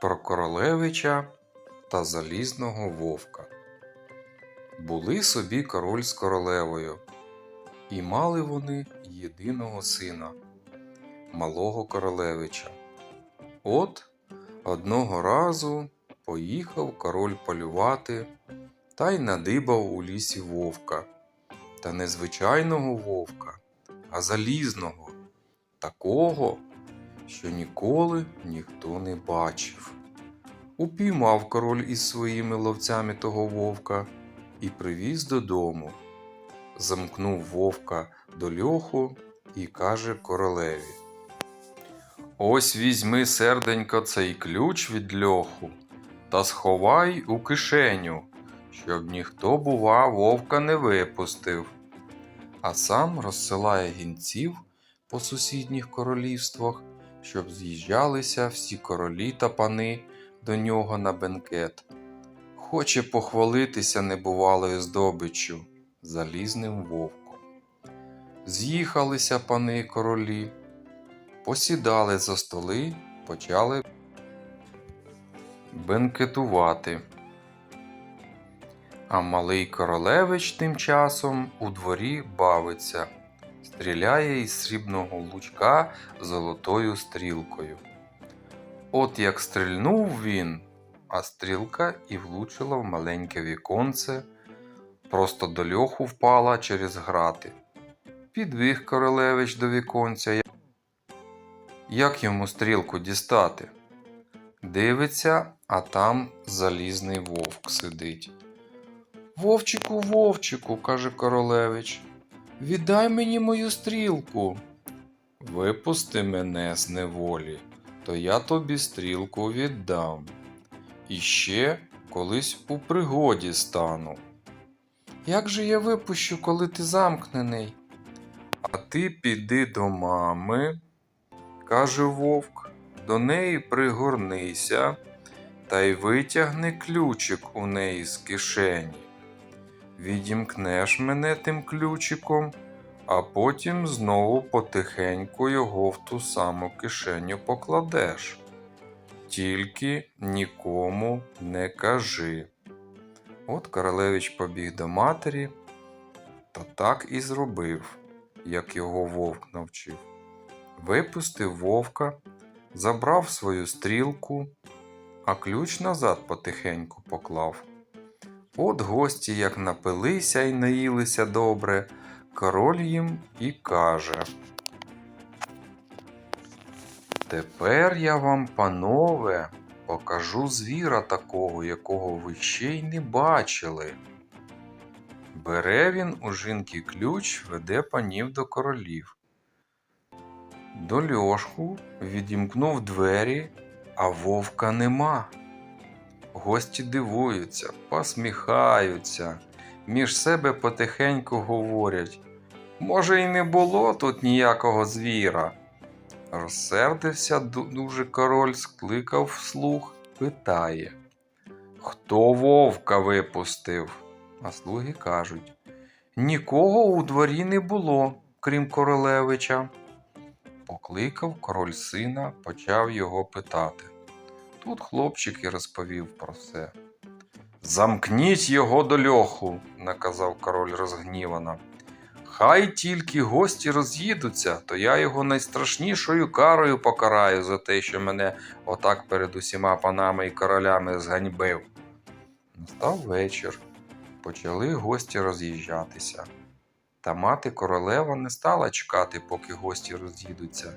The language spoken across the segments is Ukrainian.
про королевича та залізного вовка. Були собі король з королевою, і мали вони єдиного сина, малого королевича. От одного разу поїхав король полювати та й надибав у лісі вовка, та не звичайного вовка, а залізного, такого, що ніколи ніхто не бачив. Упіймав король із своїми ловцями того вовка і привіз додому. Замкнув вовка до льоху і каже королеві: Ось візьми, серденько, цей ключ від льоху та сховай у кишеню, щоб ніхто, бува, вовка не випустив. А сам розсилає гінців по сусідніх королівствах, щоб з'їжджалися всі королі та пани до нього на бенкет. Хоче похвалитися небувалою здобиччю залізним вовком. З'їхалися пани королі, посідали за столи, почали бенкетувати. А малий королевич тим часом у дворі бавиться, стріляє із срібного лучка золотою стрілкою. От як стрільнув він, а стрілка і влучила в маленьке віконце, просто до льоху впала через грати. Підвіг королевич до віконця. Як йому стрілку дістати? Дивиться, а там залізний вовк сидить. Вовчику, вовчику, каже королевич, віддай мені мою стрілку. Випусти мене з неволі, то я тобі стрілку віддам. І ще колись у пригоді стану. Як же я випущу, коли ти замкнений? А ти піди до мами, каже вовк, до неї пригорнися та й витягни ключик у неї з кишені. Відімкнеш мене тим ключиком, а потім знову потихеньку його в ту саму кишеню покладеш. Тільки нікому не кажи. От королевич побіг до матері та так і зробив, як його вовк навчив. Випустив вовка, забрав свою стрілку, а ключ назад потихеньку поклав. От гості, як напилися і наїлися добре, король їм і каже. Тепер я вам, панове, покажу звіра такого, якого ви ще й не бачили. Бере він у жінки ключ, веде панів до королів. До льошку відімкнув двері, а вовка нема. Гості дивуються, посміхаються, між себе потихеньку говорять. Може, і не було тут ніякого звіра. Розсердився дуже король, скликав вслух, питає Хто вовка випустив? А слуги кажуть Нікого у дворі не було, крім королевича. Покликав король сина, почав його питати. Тут хлопчик і розповів про все. Замкніть його до льоху, наказав король розгнівано. Хай тільки гості роз'їдуться, то я його найстрашнішою карою покараю за те, що мене отак перед усіма панами і королями зганьбив. Настав вечір. Почали гості роз'їжджатися. Та мати королева не стала чекати, поки гості роз'їдуться.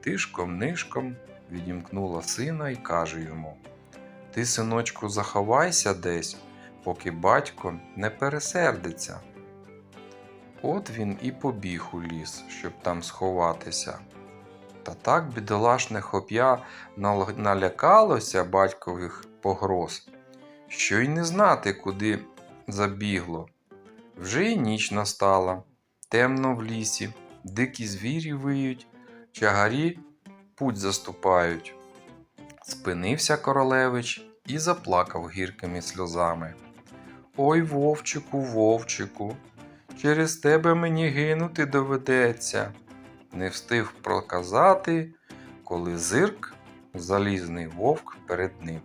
Тишком нишком відімкнула сина і каже йому: Ти, синочку, заховайся десь, поки батько не пересердиться. От він і побіг у ліс, щоб там сховатися. Та так бідолашне хоп'я нал- налякалося батькових погроз, що й не знати, куди забігло. Вже й ніч настала, темно в лісі, дикі звірі виють, чагарі путь заступають. Спинився королевич і заплакав гіркими сльозами. Ой, вовчику, вовчику, через тебе мені гинути доведеться. Не встиг проказати, коли зирк залізний вовк перед ним.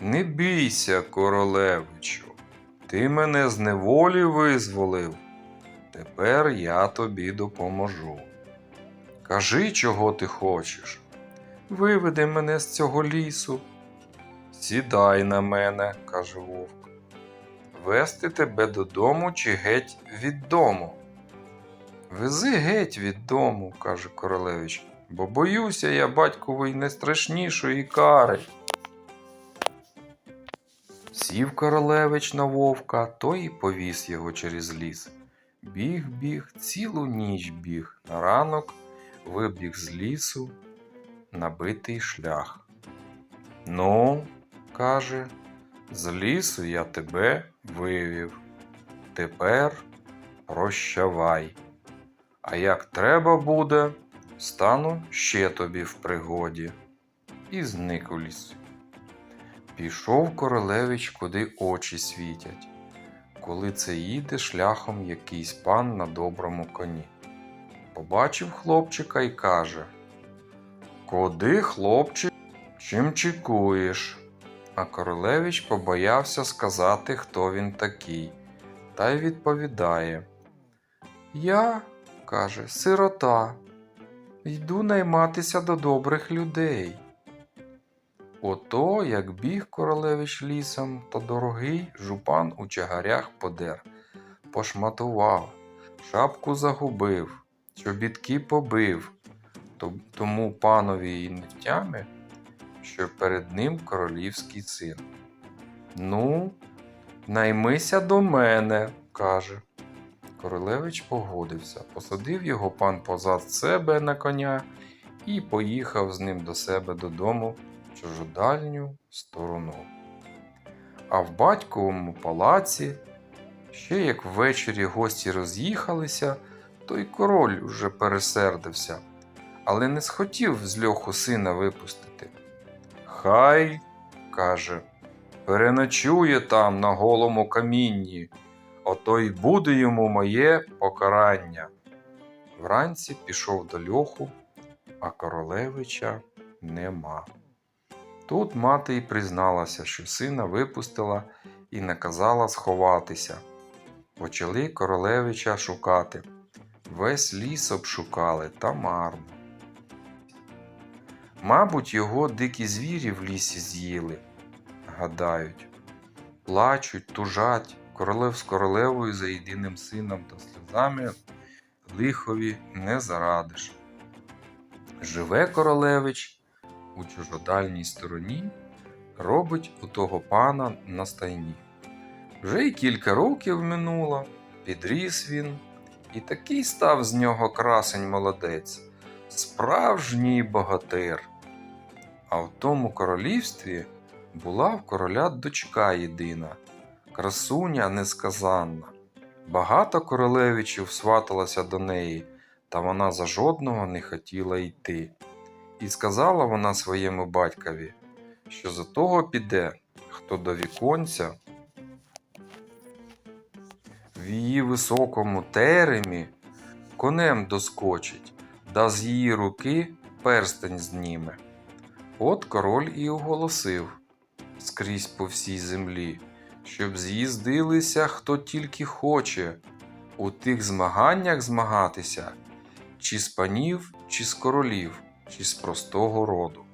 Не бійся, королевичу, ти мене з неволі визволив. Тепер я тобі допоможу. Кажи, чого ти хочеш. Виведи мене з цього лісу. Сідай на мене, каже вовк. Вести тебе додому чи геть від дому? Вези геть від дому, каже королевич, бо боюся я батькової найстрашнішої кари. Сів королевич на вовка, той і повіз його через ліс. Біг, біг, цілу ніч біг, на ранок вибіг з лісу набитий шлях. Ну, каже, з лісу я тебе вивів. Тепер прощавай. А як треба буде, стану ще тобі в пригоді. І зник у лісі. Пішов королевич, куди очі світять, коли це їде шляхом якийсь пан на доброму коні. Побачив хлопчика і каже: Куди, хлопчик, чим чекуєш? А королевич побоявся сказати, хто він такий, та й відповідає: Я, каже, сирота, йду найматися до добрих людей. Ото, як біг королевич лісом, то дорогий жупан у чагарях подер, пошматував, шапку загубив, чобітки побив, тому панові й не втями, що перед ним королівський син. Ну, наймися до мене, каже. Королевич погодився, посадив його пан позад себе на коня і поїхав з ним до себе додому в чужодальню сторону. А в батьковому палаці, ще як ввечері гості роз'їхалися, то й король уже пересердився, але не схотів з льоху сина випустити. Хай, каже, переночує там на голому камінні, ото й буде йому моє покарання. Вранці пішов до льоху, а королевича нема. Тут мати й призналася, що сина випустила і наказала сховатися. Почали королевича шукати. Весь ліс обшукали та марно. Мабуть, його дикі звірі в лісі з'їли, гадають, плачуть, тужать, королев з королевою за єдиним сином та сльозами лихові не зарадиш. Живе королевич у чужодальній стороні, робить у того пана на стайні. Вже й кілька років минуло, підріс він, і такий став з нього красень молодець, справжній богатир. А в тому королівстві була в короля дочка єдина, красуня несказанна. Багато королевичів сваталося до неї, та вона за жодного не хотіла йти. І сказала вона своєму батькові, що за того піде, хто до віконця в її високому теремі конем доскочить, да з її руки перстень зніме. От король і оголосив скрізь по всій землі, щоб з'їздилися хто тільки хоче у тих змаганнях змагатися, чи з панів, чи з королів, чи з простого роду.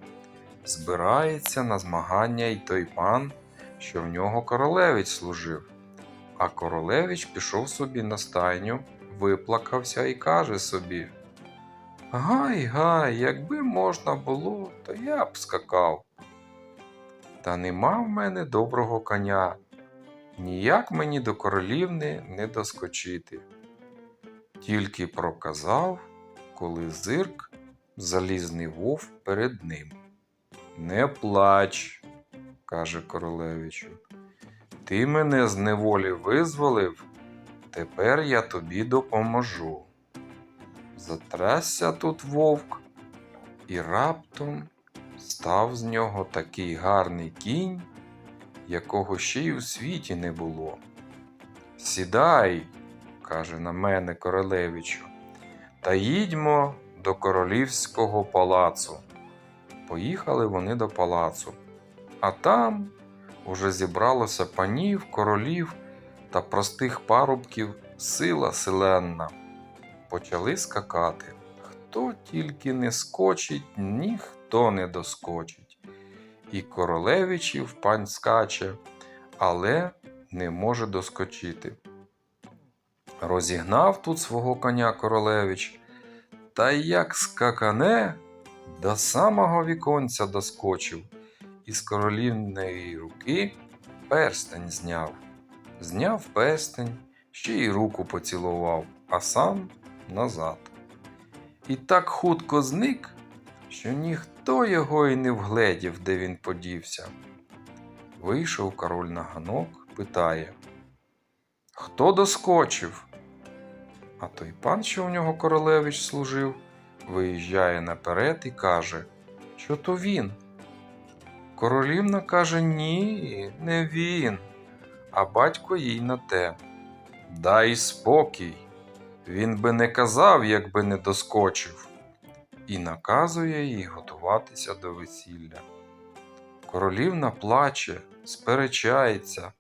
Збирається на змагання й той пан, що в нього королевич служив. А королевич пішов собі на стайню, виплакався і каже собі: Гай, гай, якби можна було, то я б скакав. Та нема в мене доброго коня, ніяк мені до королівни не доскочити. Тільки проказав, коли зирк залізний вов перед ним. Не плач, каже королевичу. Ти мене з неволі визволив, тепер я тобі допоможу. Затрасся тут вовк, і раптом став з нього такий гарний кінь, якого ще й у світі не було. Сідай, каже на мене королевичу, та їдьмо до королівського палацу. Поїхали вони до палацу. А там уже зібралося панів, королів та простих парубків сила селенна. Почали скакати. Хто тільки не скочить, ніхто не доскочить. І королевичів пань скаче, але не може доскочити. Розігнав тут свого коня королевич, та як скакане, до самого віконця доскочив, і з королівної руки перстень зняв. Зняв перстень, ще й руку поцілував, а сам назад. І так хутко зник, що ніхто його й не вгледів, де він подівся. Вийшов король на ганок, питає Хто доскочив? А той пан, що в нього королевич служив, виїжджає наперед і каже, що то він. Королівна каже ні, не він, а батько їй на те. Дай спокій. Він би не казав, якби не доскочив, і наказує їй готуватися до весілля. Королівна плаче, сперечається,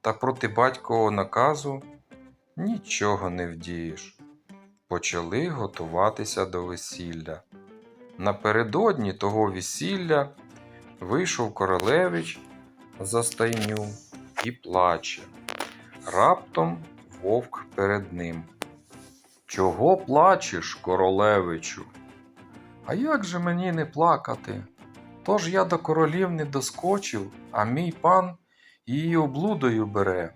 та проти батькового наказу нічого не вдієш. Почали готуватися до весілля. Напередодні того весілля вийшов королевич за стайню і плаче. Раптом вовк перед ним. Чого плачеш, королевичу? А як же мені не плакати? Тож я до королів не доскочив, а мій пан її облудою бере,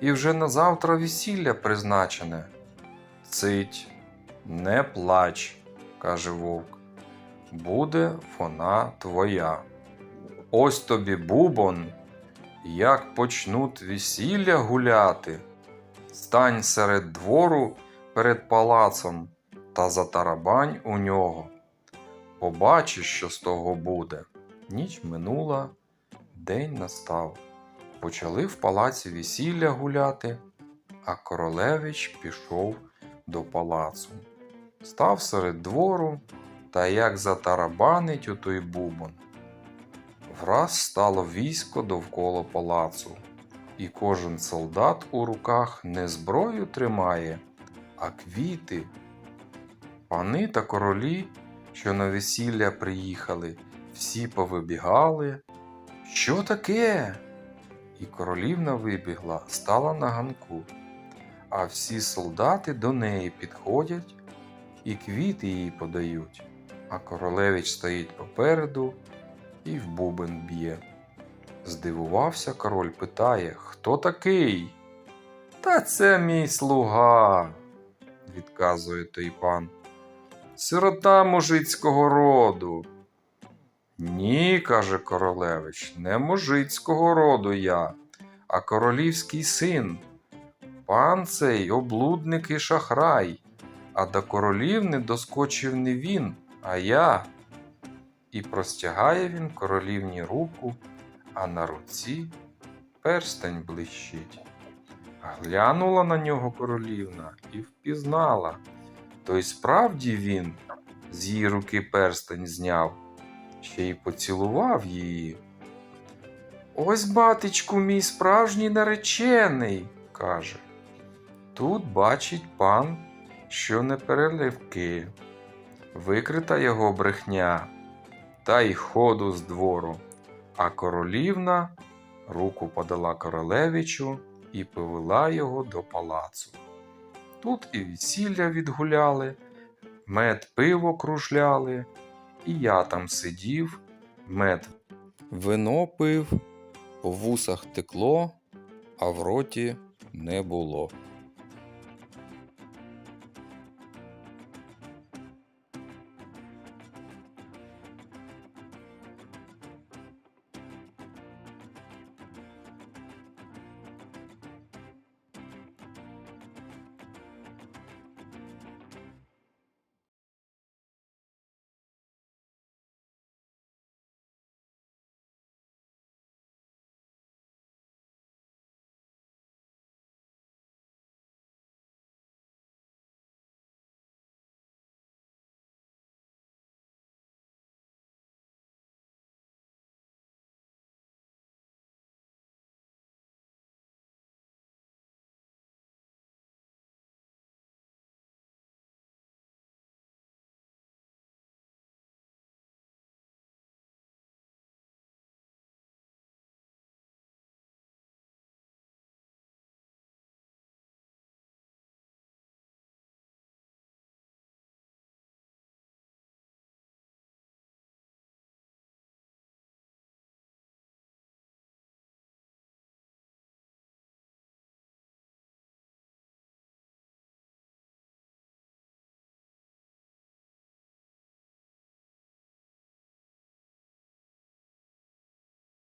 і вже на завтра весілля призначене. Цить, не плач, каже вовк. Буде вона твоя. Ось тобі бубон, як почнуть весілля гуляти. Стань серед двору перед палацом та затарабань у нього. Побачиш, що з того буде. Ніч минула, день настав. Почали в палаці весілля гуляти, а королевич пішов до палацу. Став серед двору та як затарабанить у той бубон. Враз стало військо довкола палацу, і кожен солдат у руках не зброю тримає, а квіти. Пани та королі, що на весілля приїхали, всі повибігали. Що таке? І королівна вибігла, стала на ганку, а всі солдати до неї підходять і квіти їй подають, а королевич стоїть попереду і в бубен б'є. Здивувався король, питає, хто такий? Та це мій слуга, відказує той пан. Сирота мужицького роду. Ні, каже королевич, не мужицького роду я, а королівський син. Пан цей облудник і шахрай, а до королів не доскочив не він, а я. І простягає він королівні руку, а на руці перстень блищить. Глянула на нього королівна і впізнала. То й справді він з її руки перстень зняв, ще й поцілував її. Ось, батечку, мій справжній наречений, каже. Тут бачить пан, що не переливки, викрита його брехня, та й ходу з двору, а королівна руку подала королевичу і повела його до палацу. Тут і весілля відгуляли, мед пиво кружляли, і я там сидів, мед вино пив, по вусах текло, а в роті не було.